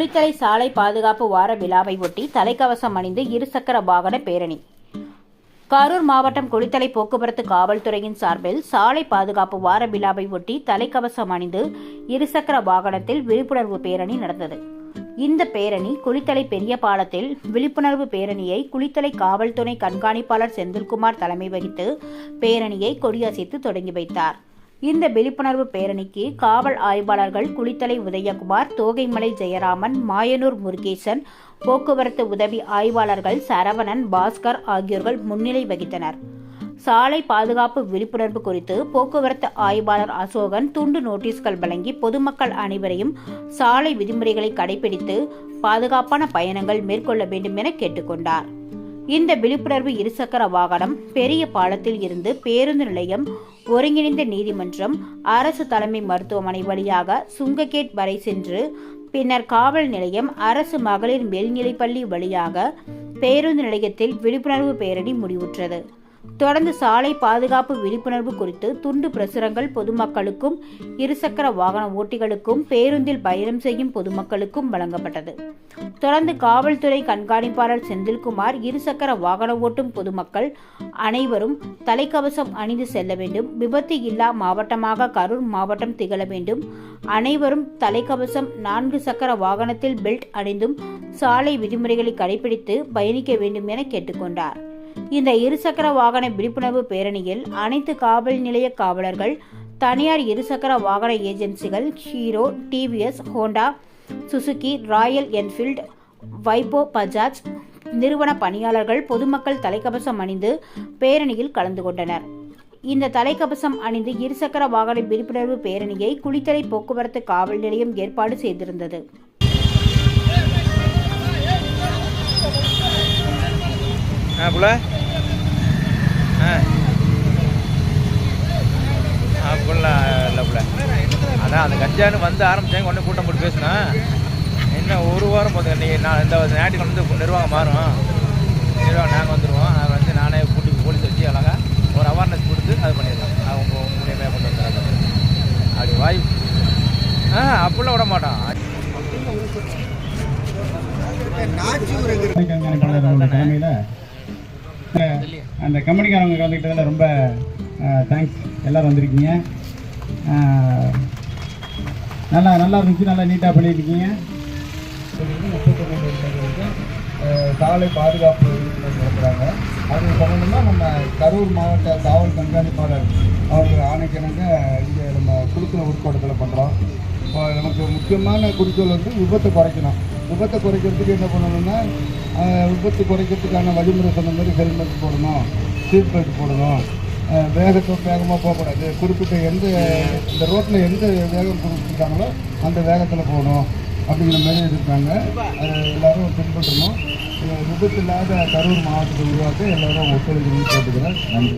குளித்தலை சாலை பாதுகாப்பு வார விழாவை ஒட்டி தலைக்கவசம் அணிந்து இருசக்கர வாகன பேரணி. கரூர் மாவட்டம் குளித்தலை போக்குவரத்து காவல்துறையின் சார்பில் சாலை பாதுகாப்பு வார விழாவை ஒட்டி தலைக்கவசம் அணிந்து இருசக்கர வாகனத்தில் விழிப்புணர்வு பேரணி நடந்தது. இந்த பேரணி குளித்தலை பெரிய பாலத்தில் விழிப்புணர்வு பேரணியை குளித்தலை காவல்துறை கண்காணிப்பாளர் செந்தில்குமார் தலைமை வகித்து பேரணியை கொடியசைத்து தொடங்கி வைத்தார். இந்த விழிப்புணர்வு பேரணிக்கு காவல் ஆய்வாளர்கள் குளித்தலை உதயகுமார் தோகைமலை ஜெயராமன் மாயனூர் முருகேசன் போக்குவரத்து உதவி ஆய்வாளர்கள் சரவணன் பாஸ்கர் ஆகியோர்கள் முன்னிலை வகித்தனர். சாலை பாதுகாப்பு விழிப்புணர்வு குறித்து போக்குவரத்து ஆய்வாளர் அசோகன் துண்டு நோட்டீஸ்கள் வழங்கி பொதுமக்கள் அனைவரையும் சாலை விதிமுறைகளை கடைபிடித்து பாதுகாப்பான பயணங்கள் மேற்கொள்ள வேண்டும் என கேட்டுக்கொண்டார். இந்த விழிப்புணர்வு இருசக்கர வாகனம் பெரிய பாலத்தில் இருந்து பேருந்து நிலையம் ஒருங்கிணைந்த நீதிமன்றம் அரசு தலைமை மருத்துவமனை வழியாக சுங்ககேட் வரை சென்று பின்னர் காவல் நிலையம் அரசு மகளிர் மேல்நிலைப்பள்ளி வழியாக பேருந்து நிலையத்தில் விழிப்புணர்வு பேரணி முடிவுற்றது. தொடர்ந்து சாலை பாதுகாப்பு விழிப்புணர்வு குறித்து துண்டு பிரசுரங்கள் பொதுமக்களுக்கும் இருசக்கர வாகன ஓட்டிகளுக்கும் பேருந்தில் பயணம் செய்யும் பொதுமக்களுக்கும் வழங்கப்பட்டது. தொடர்ந்து காவல்துறை கண்காணிப்பாளர் செந்தில்குமார் இருசக்கர வாகன ஓட்டும் பொதுமக்கள் அனைவரும் தலைக்கவசம் அணிந்து செல்ல வேண்டும். விபத்து இல்லா மாவட்டமாக கரூர் மாவட்டம் திகழ வேண்டும். அனைவரும் தலைக்கவசம் நான்கு சக்கர வாகனத்தில் பெல்ட் அணிந்தும் சாலை விதிமுறைகளை கடைபிடித்து பயணிக்க வேண்டும் என கேட்டுக்கொண்டார். இந்த இருசக்கர வாகன விழிப்புணர்வு பேரணியில் அனைத்து காவல் நிலைய காவலர்கள் தனியார் இருசக்கர வாகன ஏஜென்சிகள் Hero TVS Honda Suzuki Royal Enfield வைபோ Bajaj நிறுவன பணியாளர்கள் பொதுமக்கள் தலைக்கவசம் அணிந்து பேரணியில் கலந்து கொண்டனர். இந்த தலைக்கவசம் அணிந்து இருசக்கர வாகன விழிப்புணர்வு பேரணியை குளித்தலை போக்குவரத்து காவல் நிலையம் ஏற்பாடு செய்திருந்தது. ஆ புள்ள. ஆ. அப்படிலாம் இல்லை புள்ள. அதான் அந்த கஞ்சான்னு வந்து ஆரம்பித்தாங்க உடனே கூட்டம் போட்டு பேசினேன் இன்னும் ஒரு வாரம் போதும் நீ நான் இந்த ஞாயிற்றுக்கிழமை வந்து நிர்வாகம் மாறும். நிர்வாகம் நாங்கள் வந்துடுவோம் அதை வந்து நானே கூட்டி போலீஸ் வச்சு அழகா ஒரு அவேர்னஸ் கொடுத்து அது பண்ணிடுவோம் அவங்க மூலியமாக கொண்டு வந்துடுறாங்க அப்படி வாய்ப்பு ஆ அப்படிலாம் விட மாட்டோம் கண்காணிப்பாளரோட தலைமையில் அந்த கம்பெனிக்காரவங்க கலந்துக்கிட்டதில் ரொம்ப தேங்க்ஸ் எல்லோரும் வந்திருக்கீங்க. நல்லா நல்லா இருந்துச்சு. நல்லா நீட்டாக பண்ணியிருக்கீங்க. சாலை பாதுகாப்பு நடத்துகிறாங்க அது சம்மந்தமாக நம்ம கரூர் மாவட்ட காவல் கண்காணிப்பாளர் அவர்கள் ஆணைக்கிணங்க இங்கே நம்ம குழுக்கள் உட்கோட்டத்தில் பண்ணுறோம் இப்போ நமக்கு முக்கியமான குறிக்கோள் வந்து விபத்தை குறைக்கணும். விபத்தை குறைக்கிறதுக்கு என்ன பண்ணணும்னா விபத்து குறைக்கிறதுக்கான வழிமுறை சொன்ன மாதிரி ஹெல்மெட் போடணும் சீட் பெல்ட் போடணும். வேகத்தை வேகமாக போகக்கூடாது. குறிப்பிட்ட எந்த இந்த ரோட்டில் எந்த வேகம் கொடுத்துருக்காங்களோ அந்த வேகத்தில் போகணும் அப்படிங்கிற மாதிரி இருக்காங்க. அதை பின்பற்றணும். விபத்து இல்லாத கரூர் மாவட்டத்தை உருவாக்க எல்லோரும் ஒத்துழைப்பு கேட்டுக்கிறேன். நன்றி.